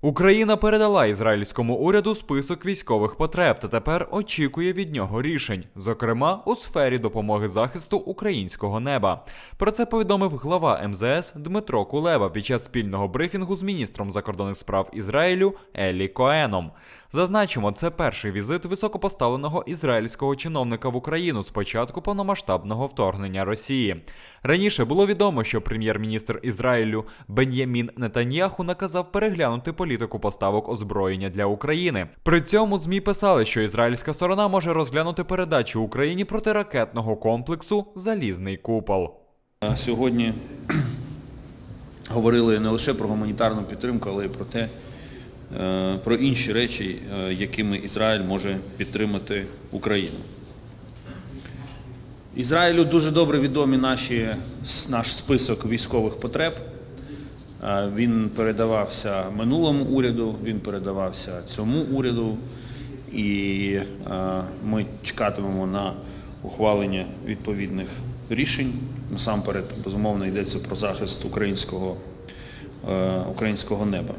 Україна передала ізраїльському уряду список військових потреб та тепер очікує від нього рішень, зокрема у сфері допомоги захисту українського неба. Про це повідомив глава МЗС Дмитро Кулеба під час спільного брифінгу з міністром закордонних справ Ізраїлю Елі Коеном. Зазначимо, це перший візит високопоставленого ізраїльського чиновника в Україну з початку повномасштабного вторгнення Росії. Раніше було відомо, що прем'єр-міністр Ізраїлю Бен'ямін Нетаньяху наказав переглянути політику поставок озброєння для України. При цьому змі писали, що ізраїльська сторона може розглянути передачу Україні протиракетного комплексу Залізний купол. Сьогодні говорили не лише про гуманітарну підтримку, але й про те, е, про інші речі, е, якими Ізраїль може підтримати Україну. Ізраїлю дуже добре відомі наші, наш список військових потреб. Він передавався минулому уряду, він передавався цьому уряду, і ми чекатимемо на ухвалення відповідних рішень. Насамперед, безумовно, йдеться про захист українського, е, українського неба.